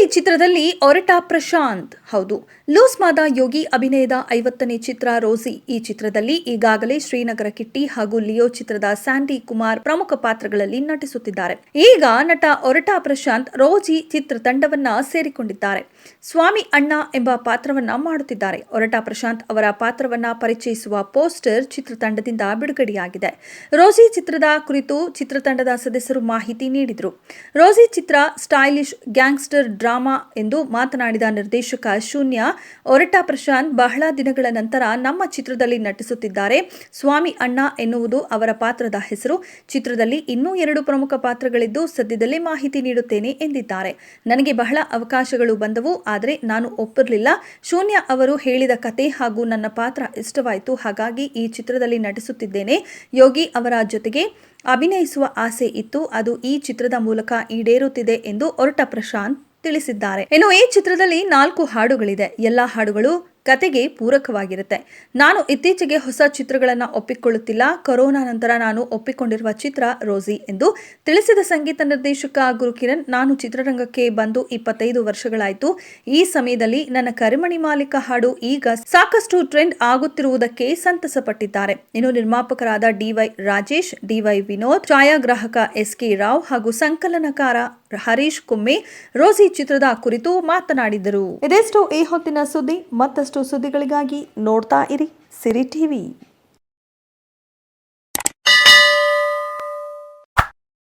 ರೋಸಿ ಚಿತ್ರದಲ್ಲಿ ಒರಟ ಪ್ರಶಾಂತ್. ಹೌದು, ಲೂಸ್ ಮಾದ ಯೋಗಿ ಅಭಿನಯದ ಐವತ್ತನೇ ಚಿತ್ರ ರೋಸಿ. ಈ ಚಿತ್ರದಲ್ಲಿ ಈಗಾಗಲೇ ಶ್ರೀನಗರ ಕಿಟ್ಟಿ ಹಾಗೂ ಲಿಯೋ ಚಿತ್ರದ ಸ್ಯಾಂಡಿ ಕುಮಾರ್ ಪ್ರಮುಖ ಪಾತ್ರಗಳಲ್ಲಿ ನಟಿಸುತ್ತಿದ್ದಾರೆ. ಈಗ ನಟ ಒರಟ ಪ್ರಶಾಂತ್ ರೋಜಿ ಚಿತ್ರತಂಡವನ್ನ ಸೇರಿಕೊಂಡಿದ್ದಾರೆ. ಸ್ವಾಮಿ ಅಣ್ಣ ಎಂಬ ಪಾತ್ರವನ್ನ ಮಾಡುತ್ತಿದ್ದಾರೆ. ಒರಟ ಪ್ರಶಾಂತ್ ಅವರ ಪಾತ್ರವನ್ನ ಪರಿಚಯಿಸುವ ಪೋಸ್ಟರ್ ಚಿತ್ರತಂಡದಿಂದ ಬಿಡುಗಡೆಯಾಗಿದೆ. ರೋಜಿ ಚಿತ್ರದ ಕುರಿತು ಚಿತ್ರತಂಡದ ಸದಸ್ಯರು ಮಾಹಿತಿ ನೀಡಿದರು. ರೋಜಿ ಚಿತ್ರ ಸ್ಟೈಲಿಶ್ ಗ್ಯಾಂಗ್ಸ್ಟರ್ ಡ್ರಾಮಾ ಎಂದು ಮಾತನಾಡಿದ ನಿರ್ದೇಶಕ ಶೂನ್ಯ, ಒರಟ ಪ್ರಶಾಂತ್ ಬಹಳ ದಿನಗಳ ನಂತರ ನಮ್ಮ ಚಿತ್ರದಲ್ಲಿ ನಟಿಸುತ್ತಿದ್ದಾರೆ. ಸ್ವಾಮಿ ಅಣ್ಣ ಎನ್ನುವುದು ಅವರ ಪಾತ್ರದ ಹೆಸರು. ಚಿತ್ರದಲ್ಲಿ ಇನ್ನೂ ಎರಡು ಪ್ರಮುಖ ಪಾತ್ರಗಳಿದ್ದು ಸದ್ಯದಲ್ಲೇ ಮಾಹಿತಿ ನೀಡುತ್ತೇನೆ ಎಂದಿದ್ದಾರೆ. ನನಗೆ ಬಹಳ ಅವಕಾಶಗಳು ಬಂದವು, ಆದರೆ ನಾನು ಒಪ್ಪಿರಲಿಲ್ಲ. ಶೂನ್ಯ ಅವರು ಹೇಳಿದ ಕತೆ ಹಾಗೂ ನನ್ನ ಪಾತ್ರ ಇಷ್ಟವಾಯಿತು, ಹಾಗಾಗಿ ಈ ಚಿತ್ರದಲ್ಲಿ ನಟಿಸುತ್ತಿದ್ದೇನೆ. ಯೋಗಿ ಅವರ ಜೊತೆಗೆ ಅಭಿನಯಿಸುವ ಆಸೆ ಇತ್ತು, ಅದು ಈ ಚಿತ್ರದ ಮೂಲಕ ಈಡೇರುತ್ತಿದೆ ಎಂದು ಒರಟ ಪ್ರಶಾಂತ್ ತಿಳಿಸಿದ್ದಾರೆ. ಇನ್ನು ಈ ಚಿತ್ರದಲ್ಲಿ ನಾಲ್ಕು ಹಾಡುಗಳಿದೆ. ಎಲ್ಲಾ ಹಾಡುಗಳು ಕತೆಗೆ ಪೂರಕವಾಗಿರುತ್ತೆ. ನಾನು ಇತ್ತೀಚೆಗೆ ಹೊಸ ಚಿತ್ರಗಳನ್ನು ಒಪ್ಪಿಕೊಳ್ಳುತ್ತಿಲ್ಲ. ಕೊರೋನಾ ನಂತರ ನಾನು ಒಪ್ಪಿಕೊಂಡಿರುವ ಚಿತ್ರ ರೋಸಿ ಎಂದು. ತಿಳಿಸಿದ ಸಂಗೀತ ನಿರ್ದೇಶಕ ಗುರುಕಿರಣ್ ನಾನು ಚಿತ್ರರಂಗಕ್ಕೆ ಬಂದು ಇಪ್ಪತ್ತೈದು ವರ್ಷಗಳಾಯಿತು. ಈ ಸಮಯದಲ್ಲಿ ನನ್ನ ಕರಿಮಣಿ ಮಾಲೀಕ ಹಾಡು ಈಗ ಸಾಕಷ್ಟು ಟ್ರೆಂಡ್ ಆಗುತ್ತಿರುವುದಕ್ಕೆ ಸಂತಸಪಟ್ಟಿದ್ದಾರೆ. ಇನ್ನು ನಿರ್ಮಾಪಕರಾದ D Y Rajesh D Y Vinod, ಛಾಯಾಗ್ರಾಹಕ ಎಸ್ ಕೆ ರಾವ್ ಹಾಗೂ ಸಂಕಲನಕಾರ ಹರೀಶ್ ಕುಮ್ಮೆ ರೋಸಿ ಚಿತ್ರದ ಕುರಿತು ಮಾತನಾಡಿದರು. ಇದೆಷ್ಟು ಈ ಹೊತ್ತಿನ ಸುದ್ದಿ. ಮತ್ತಷ್ಟು ಸುದ್ದಿಗಳಿಗಾಗಿ ನೋಡ್ತಾ ಇರಿ ಸಿರಿ ಟಿವಿ.